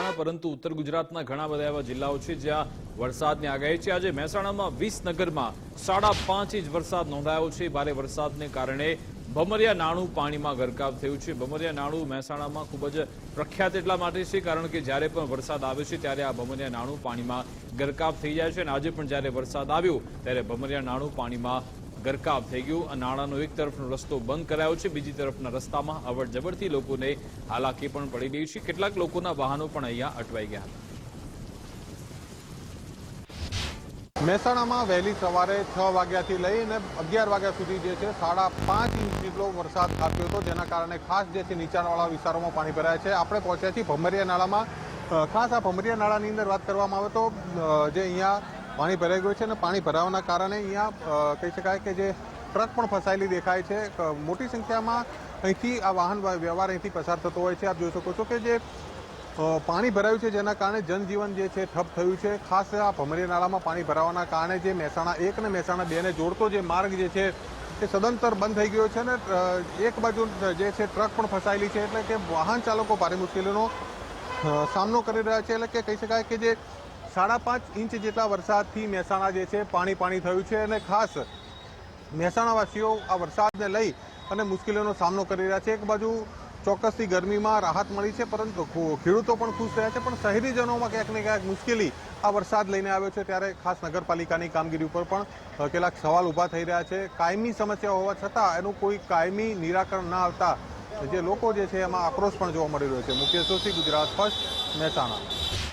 મહેસાણા, પરંતુ ઉત્તર ગુજરાતના ઘણા બધા એવા જિલ્લાઓ છે જ્યાં વરસાદની આગાહી છે. આજે મહેસાણામાં વિસનગરમાં સાડા પાંચ ઇંચ વરસાદ નોંધાયો છે. ભારે વરસાદને કારણે ભમરિયા નાણું પાણીમાં ગરકાવ થયું છે. ભમરિયા નાણું મહેસાણામાં ખૂબ જ પ્રખ્યાત એટલા માટે છે, કારણ કે જ્યારે પણ વરસાદ આવે છે, ત્યારે આ ભમરિયા નાણું પાણીમાં ગરકાવ થઈ જાય છે. અને આજે પણ જ્યારે વરસાદ આવ્યો, ત્યારે ભમરિયા નાણું પાણીમાં ગરકાવ થઈ ગયું. આ નાણાંનો એક તરફનો રસ્તો બંધ કરાયો છે. બીજી તરફના રસ્તામાં અવરજવરથી લોકોને હાલાકી પણ પડી રહી છે. કેટલાક લોકોના વાહનો પણ અહીંયા અટવાઈ ગયા હતા. મહેસાણામાં વહેલી સવારે છ વાગ્યાથી લઈને અગિયાર વાગ્યા સુધી જે છે, સાડા પાંચ ઇંચ જેટલો વરસાદ ખાબક્યો હતો, જેના કારણે ખાસ જે છે નીચાણવાળા વિસ્તારોમાં પાણી ભરાયા છે. આપણે પહોંચ્યા છીએ ભમરિયા નાળામાં. ખાસ આ ભમરિયા નાળાની અંદર વાત કરવામાં આવે તો જે અહીંયા પાણી ભરાઈ ગયું છે અને પાણી ભરાવાના કારણે અહીંયા કહી શકાય કે જે ટ્રક પણ ફસાયેલી દેખાય છે. મોટી સંખ્યામાં અહીંથી આ વાહન વ્યવહાર અહીંથી પસાર થતો હોય છે. આપ જોઈ શકો છો કે જે પાણી ભરાયું છે જેના કારણે જનજીવન જે છે ઠપ થયું છે. ખાસ આ ભમરી નાળામાં પાણી ભરાવાના કારણે જે મહેસાણા એક અને મહેસાણા બેને જોડતો જે માર્ગ જે છે એ સદંતર બંધ થઈ ગયો છે અને એક બાજુ જે છે ટ્રક પણ ફસાયેલી છે. એટલે કે વાહન ચાલકો ભારે મુશ્કેલીનો સામનો કરી રહ્યા છે. એટલે કે કહી શકાય કે જે સાડા પાંચ ઇંચ જેટલા વરસાદથી મહેસાણા જે છે પાણી પાણી થયું છે અને ખાસ મહેસાણાવાસીઓ આ વરસાદને લઈ અને મુશ્કેલીઓનો સામનો કરી રહ્યા છે. એક બાજુ ચોક્કસથી ગરમીમાં રાહત મળી છે, પરંતુ ખેડૂતો પણ ખુશ થયા છે, પણ શહેરીજનોમાં ક્યાંક ને ક્યાંક મુશ્કેલી આ વરસાદ લઈને આવ્યો છે. ત્યારે ખાસ નગરપાલિકાની કામગીરી ઉપર પણ કેટલાક સવાલ ઊભા થઈ રહ્યા છે. કાયમી સમસ્યા હોવા છતાં એનું કોઈ કાયમી નિરાકરણ ના આવતા જે લોકો જે છે એમાં આક્રોશ પણ જોવા મળી રહ્યો છે. મુકેશ જોશી, ગુજરાત ફર્સ્ટ, મહેસાણા.